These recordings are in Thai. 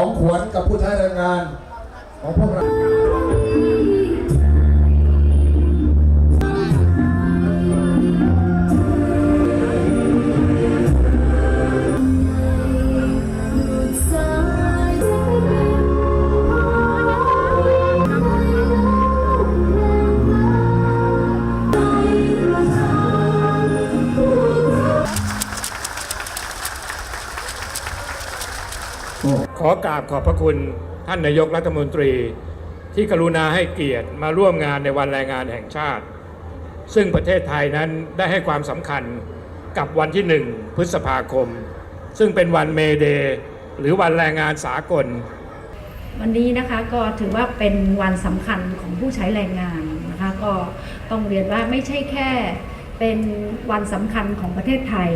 ของขวัญกับผู้ใช้แรงงานของพวกเรา อกราบขอบพระคุณท่านนายกรัฐมนตรี ที่กรุณาให้เกียรติมาร่วมงานในวันแรงงานแห่งชาติ ซึ่งประเทศไทยนั้นได้ให้ความสำคัญกับวันที่1พฤษภาคม ซึ่งเป็นวันเมเดย์หรือวันแรงงานสากล วันนี้นะคะก็ถือว่าเป็นวันสำคัญของผู้ใช้แรงงานนะคะก็ต้องเรียนว่าไม่ใช่แค่เป็นวันสำคัญของประเทศไทย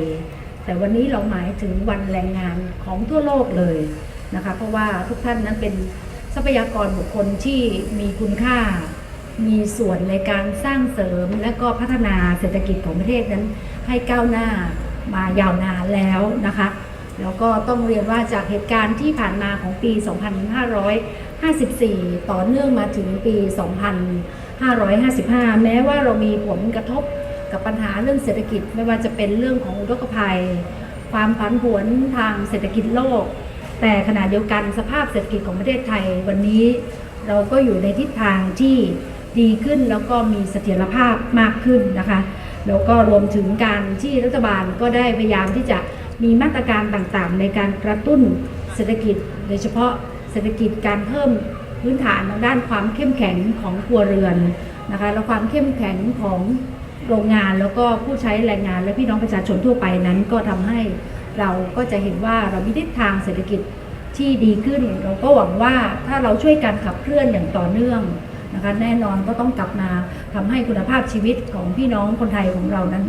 แต่วันนี้เราหมายถึงวันแรงงานของทั่วโลกเลย นะคะเพราะว่าทุกท่านนั้นเป็นทรัพยากรบุคคลที่มีคุณค่า มีส่วนในการสร้างเสริมและก็พัฒนาเศรษฐกิจของประเทศนั้น ให้ก้าวหน้ามายาวนานแล้วนะคะแล้วก็ต้องเรียนว่าจากเหตุการณ์ที่ผ่านมาของปี 2554 ต่อเนื่องมาถึงปี 2555 แม้ว่าเรามีผลกระทบกับปัญหาเรื่องเศรษฐกิจ ไม่ว่าจะเป็นเรื่องของอุทกภัย ความผันผวนทางเศรษฐกิจโลก แต่ขณะเดียวกันสภาพเศรษฐกิจของประเทศไทยวันนี้เราก็อยู่ในทิศทางที่ดีขึ้นแล้วก็มีเสถียรภาพมากขึ้นนะคะแล้วก็รวมถึงการที่รัฐบาลก็ได้พยายามที่จะมีมาตรการต่างๆ ในการกระตุ้นเศรษฐกิจ โดยเฉพาะเศรษฐกิจการเพิ่มพื้นฐานทางด้านความเข้มแข็งของครัวเรือนนะคะและความเข้มแข็งของโรงงานแล้วก็ผู้ใช้แรงงานและพี่น้องประชาชนทั่วไปนั้นก็ทำให้ เราก็จะเห็นว่าเรามีทิศทางเศรษฐกิจที่ดีขึ้น เราก็หวังว่าถ้าเราช่วยกันขับเคลื่อนอย่างต่อเนื่องนะคะแน่นอนก็ต้องกลับมาทำให้คุณภาพชีวิตของพี่น้องคนไทยของเรานั้น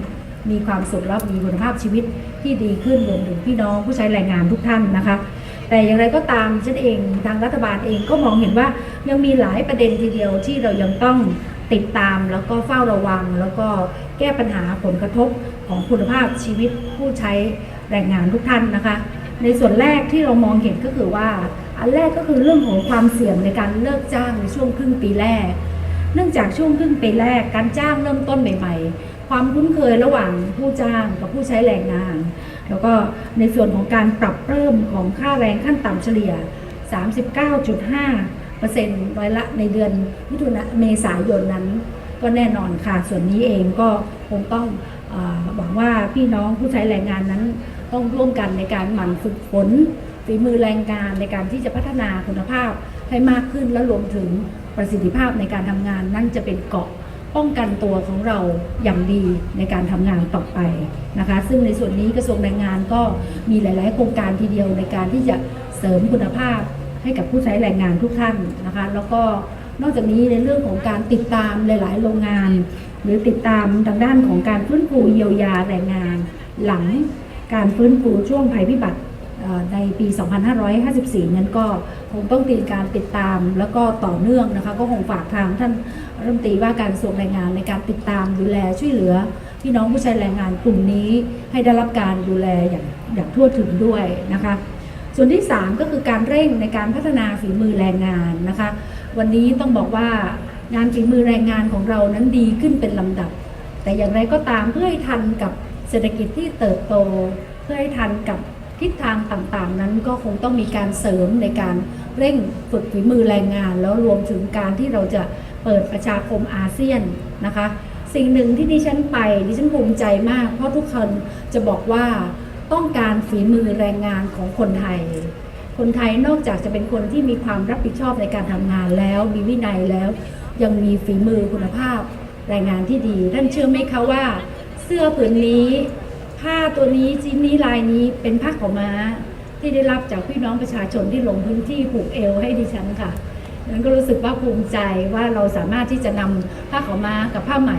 มีความสุขและมีคุณภาพชีวิตที่ดีขึ้นรวมถึงพี่น้องผู้ใช้แรงงานทุกท่านนะคะ แต่อย่างไรก็ตามฉันเองทางรัฐบาลเองก็มองเห็นว่ายังมีหลายประเด็นทีเดียวที่เรายังต้องติดตามแล้วก็เฝ้าระวัง แล้วก็แก้ปัญหาผลกระทบของคุณภาพชีวิตผู้ใช้ แรงงานทุกท่านนะคะ ในส่วนแรกที่เรามองเห็นก็คือว่า อันแรกก็คือเรื่องของความเสี่ยงในการเลิกจ้างในช่วงครึ่งปีแรก เนื่องจากช่วงครึ่งปีแรกการจ้างเริ่มต้นใหม่ๆ ความคุ้นเคยระหว่างผู้จ้างกับผู้ใช้แรงงาน แล้วก็ในส่วนของการปรับเพิ่มของค่าแรงขั้นต่ำเฉลี่ย 39.5เปอร์เซ็นต์ไว้ละในเดือนมิถุนาเมษายนนั้น ก็แน่นอนค่ะ ส่วนนี้เองก็คงต้องอหวังว่าพี่น้องผู้ใช้แรงงานนั้น ต้องร่วมกันในการหมั่นฝึกฝนฝีมือแรงงานในการที่จะพัฒนาคุณภาพให้มากขึ้นและรวมถึงประสิทธิภาพในการทำงาน นั่นจะเป็นเกราะป้องกันตัวของเราอย่างดีในการทำงานต่อไปนะคะ ซึ่งในส่วนนี้กระทรวงแรงงานก็มีหลาย ๆ โครงการทีเดียวในการที่จะเสริมคุณภาพให้กับผู้ใช้แรงงานทุกท่านนะคะ แล้วก็นอกจากนี้ในเรื่องของการติดตามหลาย ๆ โรงงาน หรือติดตามทางด้านของการฟื้นฟูเยียวยาแรงงานหลัง การฟื้นฟูช่วงภัยพิบัติในปี 2554 นั้นก็คงต้องตีการติดตามแล้วก็ต่อเนื่องนะคะก็คงฝากทางท่านรัฐมนตรีว่าการกระทรวงแรงงานในการติดตามดูแลช่วยเหลือ พี่น้องผู้ใช้แรงงานกลุ่มนี้ให้ได้รับการดูแลอย่างอย่างทั่วถึงด้วยนะคะ ส่วนที่ 3 ก็คือการเร่งในการพัฒนาฝีมือแรงงานนะคะ วันนี้ต้องบอกว่างานฝีมือแรงงานของเรานั้นดีขึ้นเป็นลำดับ แต่อย่างไรก็ตามเพื่อให้ทันกับ เศรษฐกิจที่เติบโตเพื่อให้ทันกับทิศทางต่างๆ นั้นก็คงต้องมีการเสริมในการเร่งฝึกฝีมือแรงงาน แล้วรวมถึงการที่เราจะเปิดประชาคมอาเซียนนะคะ สิ่งหนึ่งที่ดิฉันไปดิฉันภูมิใจมาก เพราะทุกคนจะบอกว่าต้องการฝีมือแรงงานของคนไทย คนไทยนอกจากจะเป็นคนที่มีความรับผิดชอบในการทำงานแล้ว มีวินัยแล้ว ยังมีฝีมือคุณภาพแรงงานที่ดีท่านเชื่อไหมคะว่า เสื้อผืนนี้ ผ้าตัวนี้ชิ้นนี้ลายนี้เป็นผ้าของม้า ที่ได้รับจากพี่น้องประชาชนที่ลงพื้นที่ผูกเอวให้ดิฉันค่ะนั้นก็รู้สึกว่าภูมิใจว่าเราสามารถที่จะนำผ้าขาวม้ากับผ้าไหม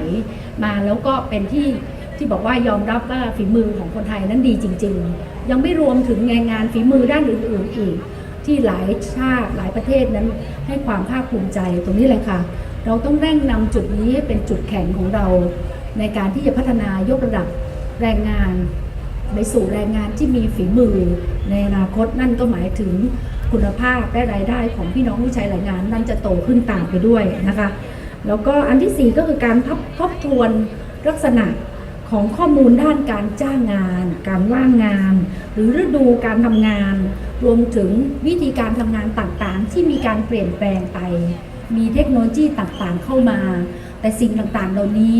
มาแล้วก็เป็นที่ที่บอกว่ายอมรับว่าฝีมือของคนไทยนั้นดีจริง ๆ ยังไม่รวมถึงงานงานฝีมือด้านอื่นๆอีก ที่หลายชาติหลายประเทศนั้นให้ความภาคภูมิใจตรงนี้เลยค่ะ เราต้องเร่งนำจุดนี้ให้เป็นจุดแข็งของเรา ในการที่จะพัฒนายกระดับแรงงานไปสู่แรงงานที่มีฝีมือในอนาคตนั่นก็หมายถึงคุณภาพและรายได้ของพี่น้องผู้ใช้แรงงานนั้นจะโตขึ้นตามไปด้วยนะคะ แล้วก็อันที่ 4 ก็คือการทบทบทวนลักษณะของข้อมูลด้านการจ้างงาน การว่างงาน หรือฤดูการทำงาน รวมถึงวิธีการทำงานต่างๆ ที่มีการเปลี่ยนแปลงไป มีเทคโนโลยีต่างๆ เข้ามา แต่สิ่งต่างๆ เหล่านี้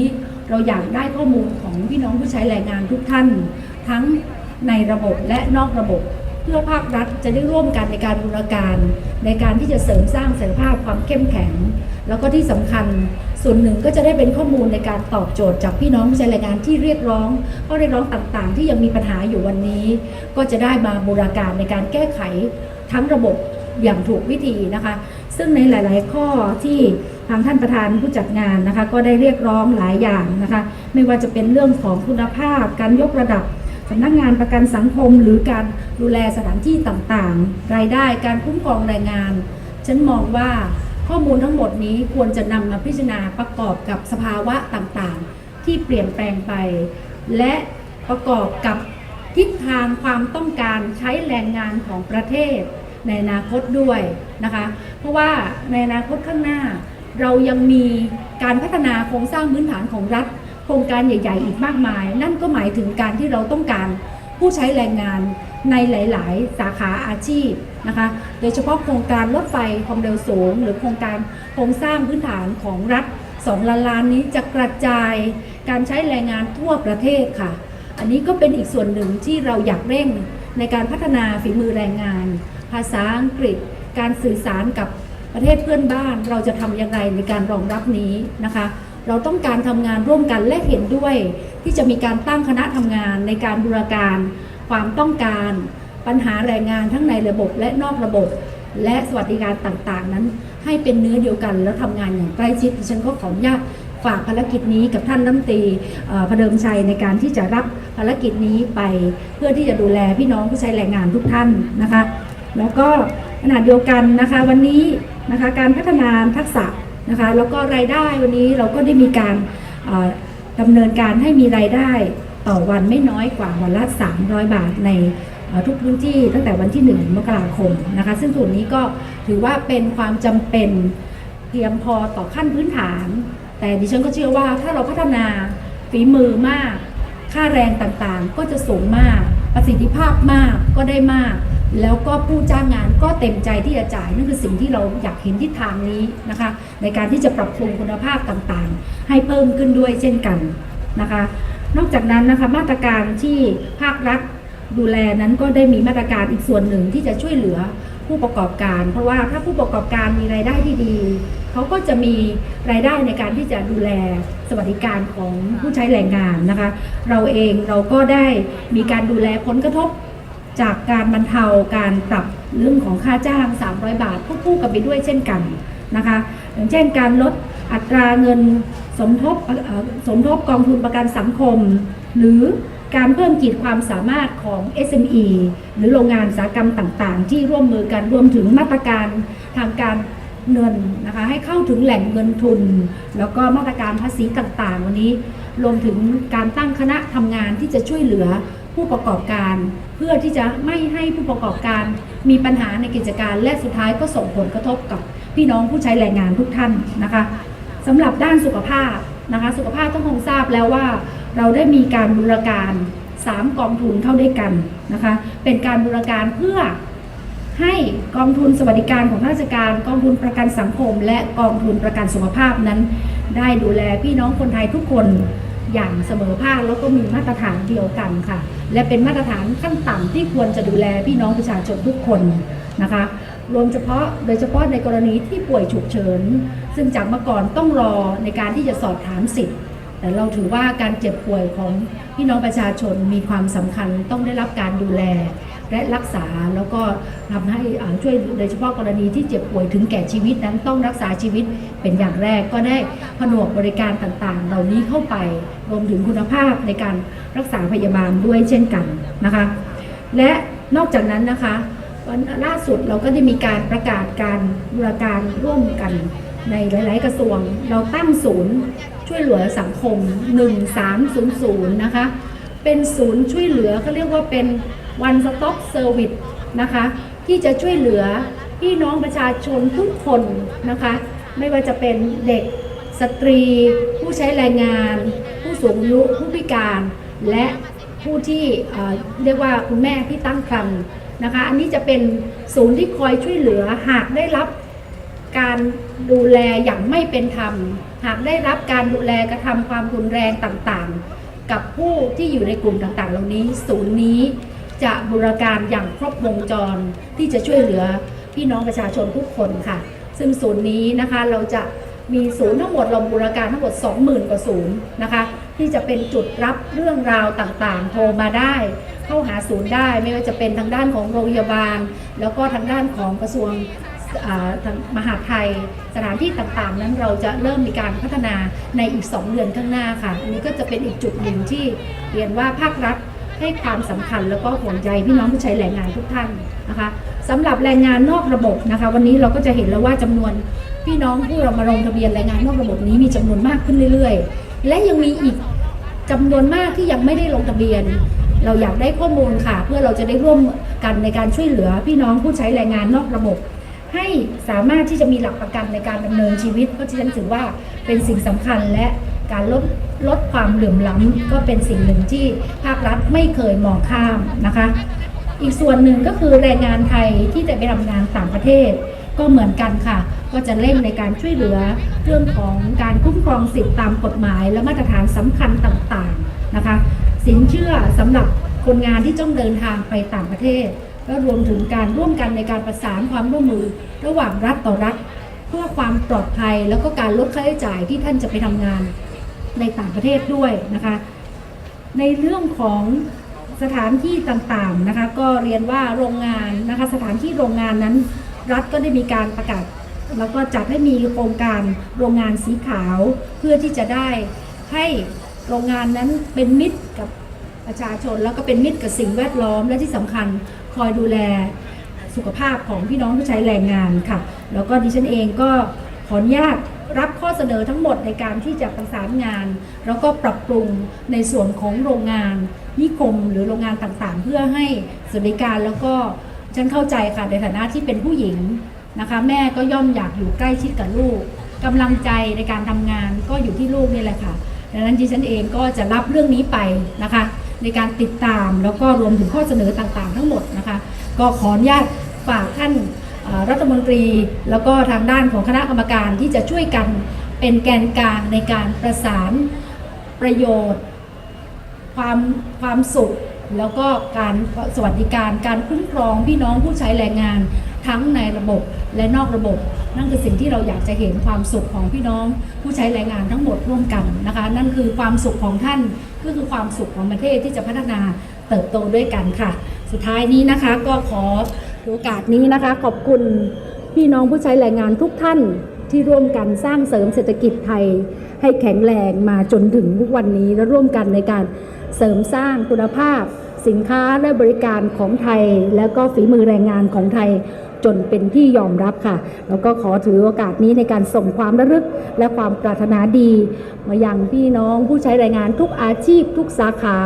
เราอยากได้ข้อมูลของพี่น้องผู้ใช้แรงงานทุกท่าน ทั้งในระบบและนอกระบบ เพื่อภาครัฐจะได้ร่วมกันในการบูรการ ในการที่จะเสริมสร้างศักยภาพความเข้มแข็ง แล้วก็ที่สำคัญส่วนหนึ่งก็จะได้เป็นข้อมูลในการตอบโจทย์จากพี่น้องผู้ใช้แรงงานที่เรียกร้องข้อเรียกร้องต่างๆ ที่ยังมีปัญหาอยู่วันนี้ ก็จะได้มาบูรการในการแก้ไขทั้งระบบอย่างถูกวิธีนะคะซึ่งในหลาย ๆ ข้อที่ทางท่านประธานผู้จัดงานนะคะ ก็ได้เรียกร้องหลายอย่างนะคะ ไม่ว่าจะเป็นเรื่องของคุณภาพ การยกระดับสำนักงานประกันสังคม หรือการดูแลสถานที่ต่าง ๆ รายได้การคุ้มครองแรงงาน ฉันมองว่าข้อมูลทั้งหมดนี้ควรจะนำมาพิจารณาประกอบกับสภาวะต่าง ๆ ที่เปลี่ยนแปลงไป และประกอบกับทิศทางความต้องการใช้แรงงานของประเทศ ในอนาคตด้วยนะคะ เพราะว่าในอนาคตข้างหน้า เรายังมีการพัฒนาโครงสร้างพื้นฐานของรัฐ โครงการใหญ่ ๆ อีกมากมาย นั่นก็หมายถึงการที่เราต้องการผู้ใช้แรงงานในหลาย ๆ สาขาอาชีพนะคะ โดยเฉพาะโครงการรถไฟความเร็วสูง หรือโครงการโครงสร้างพื้นฐานของรัฐ2ล้านล้านนี้จะกระจายการใช้แรงงานทั่วประเทศค่ะ อันนี้ก็เป็นอีกส่วนหนึ่งที่เราอยากเร่ง ในการพัฒนาฝีมือแรงงาน ภาษาอังกฤษ การสื่อสารกับประเทศเพื่อนบ้าน เราจะทำอย่างไรในการรองรับนี้นะคะ เราต้องการทำงานร่วมกันและเห็นด้วย ที่จะมีการตั้งคณะทำงานในการบูรการ ความต้องการปัญหาแรงงานทั้งในระบบและนอกระบบ และสวัสดิการต่างๆ นั้น ให้เป็นเนื้อเดียวกัน แล้วทำงานอย่างใกล้ชิดดิฉันก็ขออนุญาตฝากภารกิจนี้กับท่านรัฐมนตรีเอ่อพเดิมชัยในการที่จะรับ ภารกิจนี้ไปเพื่อที่จะดูแลพี่น้องผู้ใช้แรงงานทุกท่านนะคะ แล้วก็ขณะเดียวกันนะคะวันนี้นะคะการพัฒนาทักษะนะคะแล้วก็รายได้วันนี้เราก็ได้มีการดำเนินการให้มีรายได้ต่อวันไม่น้อยกว่าวันละ 300 บาทในทุกพื้นที่ตั้งแต่วันที่ 1 มกราคมนะคะซึ่งส่วนนี้ก็ถือว่าเป็นความจำเป็นเพียงพอต่อขั้นพื้นฐาน แต่ดิฉันก็เชื่อว่าถ้าเราพัฒนาฝีมือมาก ค่าแรงต่างๆ ก็จะสูงมาก ประสิทธิภาพมากก็ได้มาก แล้วก็ผู้จ้างงานก็เต็มใจที่จะจ่าย นั่นคือสิ่งที่เราอยากเห็นทิศทางนี้นะคะ ในการที่จะปรับปรุงคุณภาพต่างๆ ให้เพิ่มขึ้นด้วยเช่นกันนะคะ นอกจากนั้นนะคะมาตรการที่ภาครัฐดูแลนั้นก็ได้มีมาตรการอีกส่วนหนึ่งที่จะช่วยเหลือ ผู้ประกอบการ เพราะว่าถ้าผู้ประกอบการมีรายได้ที่ดี เขาก็จะมีรายได้ในการที่จะดูแลสวัสดิการของผู้ใช้แรงงานนะคะ เราเองเราก็ได้มีการดูแลผลกระทบจากการบรรเทาการปรับเรื่องของค่าจ้าง 300 บาทควบคู่กันไปด้วยเช่นกันนะคะอย่างเช่นการลดอัตราเงินสมทบสมทบกองทุนประกันสังคม หรือ การเพิ่มขีดความสามารถของ SME หรือโรงงานอุตสาหกรรมต่างๆ ที่ร่วมมือกันรวมถึงมาตรการทางการเงินนะคะให้เข้าถึงแหล่งเงินทุน แล้วก็มาตรการภาษีต่างๆ วันนี้ รวมถึงการตั้งคณะทำงานที่จะช่วยเหลือผู้ประกอบการ เพื่อที่จะไม่ให้ผู้ประกอบการมีปัญหาในกิจการ และสุดท้ายก็ส่งผลกระทบกับพี่น้องผู้ใช้แรงงานทุกท่านนะคะสำหรับด้านสุขภาพนะคะสุขภาพต้องคงทราบแล้วว่า เราได้มีการบูรการ 3 กองทุนเข้าด้วยกันนะคะเป็นการบูรการเพื่อให้กองทุนสวัสดิการของราชการ กองทุนประกันสังคม และกองทุนประกันสุขภาพนั้น ได้ดูแลพี่น้องคนไทยทุกคนอย่างเสมอภาคแล้วก็มีมาตรฐานเดียวกันค่ะ และเป็นมาตรฐานขั้นต่ำที่ควรจะดูแลพี่น้องประชาชนทุกคนนะคะรวมเฉพาะโดยเฉพาะในกรณีที่ป่วยฉุกเฉิน ซึ่งจากเมื่อก่อนต้องรอในการที่จะสอบถามสิทธิ์ แต่เราถือว่าการเจ็บป่วยของพี่น้องประชาชนมีความสำคัญต้องได้รับการดูแลและรักษาแล้วก็ทำให้ช่วยโดยเฉพาะกรณีที่เจ็บป่วยถึงแก่ชีวิตนั้นต้องรักษาชีวิตเป็นอย่างแรกก็ได้ผนวกบริการต่างๆ เหล่านี้เข้าไปรวมถึงคุณภาพในการรักษาพยาบาลด้วยเช่นกันนะคะ และนอกจากนั้นนะคะวันล่าสุดเราก็ได้มีการประกาศการบูรการร่วมกันในหลาย ๆ กระทรวง เราตั้งศูนย์ ช่วยเหลือสังคม 1300 นะคะ เป็นศูนย์ช่วยเหลือเขาเรียกว่าเป็น one stop service นะคะ ที่จะช่วยเหลือพี่น้องประชาชนทุกคนนะคะ ไม่ว่าจะเป็นเด็กสตรี ผู้ใช้แรงงาน ผู้สูงอายุผู้พิการและผู้ที่เเรียกว่าคุณแม่ที่ตั้งครรภ์นะคะ อันนี้จะเป็นศูนย์ที่คอยช่วยเหลือหากได้รับการดูแลอย่างไม่เป็นธรรม หากได้รับการดูแลกระทำความรุนแรงต่างๆ กับผู้ที่อยู่ในกลุ่มต่างๆ เหล่านี้ ศูนย์นี้จะบูรการอย่างครบวงจรที่จะช่วยเหลือพี่น้องประชาชนทุกคนค่ะ ซึ่งศูนย์นี้นะคะเราจะมีศูนย์ทั้งหมดเราบูรการทั้งหมด 20,000 กว่าศูนย์นะคะ ที่จะเป็นจุดรับเรื่องราวต่างๆ โทรมาได้ เข้าหาศูนย์ได้ไม่ว่าจะเป็นทางด้านของโรงพยาบาล แล้วก็ทางด้านของกระทรวงอ่าทาง มหาไทยสถานที่ต่างๆ นั้นเราจะเริ่มมีการพัฒนาในอีก 2 เดือนข้างหน้าค่ะ อันนี้ก็จะเป็นอีกจุดหนึ่งที่เรียนว่าภาครัฐให้ความสำคัญแล้วก็ห่วงใยพี่น้องผู้ใช้แรงงานทุกท่านนะคะสำหรับแรงงานนอกระบบนะคะ วันนี้เราก็จะเห็นแล้วว่าจำนวนพี่น้องผู้เรามาลงทะเบียนแรงงานนอกระบบนี้มีจำนวนมากขึ้นเรื่อย ๆ และยังมีอีกจำนวนมากที่ยังไม่ได้ลงทะเบียน เราอยากได้ข้อมูลค่ะ เพื่อเราจะได้ร่วมกันในการช่วยเหลือพี่น้องผู้ใช้แรงงานนอกระบบ ให้สามารถที่จะมีหลักประกันในการดำเนินชีวิต เพราะที่ฉันถือว่าเป็นสิ่งสำคัญและการลดลดความเหลื่อมล้ำก็เป็นสิ่งหนึ่งที่ภาครัฐไม่เคยมองข้ามนะคะ อีกส่วนหนึ่งก็คือแรงงานไทยที่จะไปทำงานต่างประเทศ ก็เหมือนกันค่ะ ก็จะเร่งในการช่วยเหลือเรื่องของการคุ้มครองสิทธิตามกฎหมาย และมาตรฐานสำคัญต่างๆนะคะ สินเชื่อสำหรับคนงานที่ต้องเดินทางไปต่างประเทศ และรวมถึงการร่วมกันในการประสานความร่วมมือระหว่างรัฐต่อรัฐ เพื่อความปลอดภัยแล้วก็การลดค่าใช้จ่ายที่ท่านจะไปทำงานในต่างประเทศด้วยนะคะ ในเรื่องของสถานที่ต่างๆนะคะก็เรียนว่าโรงงานนะคะสถานที่โรงงานนั้น รัฐก็ได้มีการประกาศ แล้วก็จัดให้มีโครงการโรงงานสีขาว เพื่อที่จะได้ให้โรงงานนั้นเป็นมิตรกับ ประชาชน แล้วก็เป็นมิตรกับสิ่งแวดล้อม และที่สำคัญคอยดูแลสุขภาพของพี่น้องผู้ใช้แรงงานค่ะ แล้วก็ดิฉันเองก็ขออนุญาตรับข้อเสนอทั้งหมดในการที่จะประสานงาน แล้วก็ปรับปรุงในส่วนของโรงงาน นิคมหรือโรงงานต่างๆ เพื่อให้สวัสดิการแล้วก็ฉันเข้าใจค่ะในฐานะที่เป็นผู้หญิงนะคะ แม่ก็ย่อมอยากอยู่ใกล้ชิดกับลูกกำลังใจในการทำงานก็อยู่ที่ลูกนี่แหละค่ะดังนั้นดิฉันเองก็จะรับเรื่องนี้ไปนะคะ ในการติดตามแล้วก็รวมถึงข้อเสนอต่างๆ ทั้งหมดนะคะ ก็ขออนุญาตฝากท่านรัฐมนตรีแล้วก็ทางด้านของคณะกรรมการที่จะช่วยกันเป็นแกนกลางในการประสานประโยชน์ ความความสุข แล้วก็การสวัสดิการการคุ้มครองพี่น้องผู้ใช้แรงงานทั้งในระบบและนอกระบบ นั่นคือสิ่งที่เราอยากจะเห็นความสุขของพี่น้อง ผู้ใช้แรงงานทั้งหมดร่วมกันนะคะ นั่นคือความสุขของท่านก็คือความสุขของประเทศที่จะพัฒนาเติบโตด้วยกันค่ะ สุดท้ายนี้นะคะก็ขอโอกาสนี้นะคะ ขอบคุณพี่น้องผู้ใช้แรงงานทุกท่านที่ร่วมกันสร้างเสริมเศรษฐกิจไทย ให้แข็งแรงมาจนถึงทุกวันนี้และร่วมกันในการเสริมสร้างคุณภาพ สินค้าและบริการของไทย แล้วก็ฝีมือแรงงานของไทย จนเป็นที่ยอมรับค่ะ แล้วก็ขอถือโอกาสนี้ในการส่งความระลึกและความปรารถนาดี มายังพี่น้องผู้ใช้แรงงานทุกอาชีพ ทุกสาขา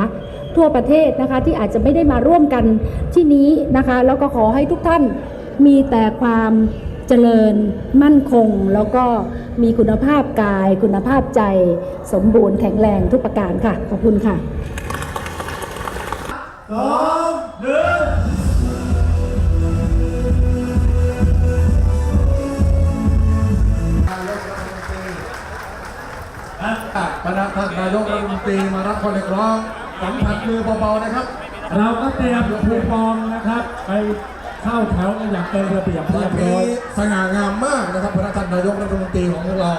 ทั่วประเทศนะคะที่อาจจะไม่ได้มาร่วมกันที่นี้นะคะ แล้วก็ขอให้ทุกท่านมีแต่ความเจริญมั่นคง แล้วก็มีคุณภาพกาย คุณภาพใจ สมบูรณ์แข็งแรงทุกประการค่ะ ขอบคุณค่ะ สองหนึ่ง ตีมารับคนเรีกร้องสัมผัสมือเบาๆนะครับ เราก็เตรียมคูปองนะครับ ไปเข้าแถวกันอย่างเป็นระเบียบเรียบร้อย สง่างามมากนะครับพระท่านนายกรัฐมนตรีของพวกเรา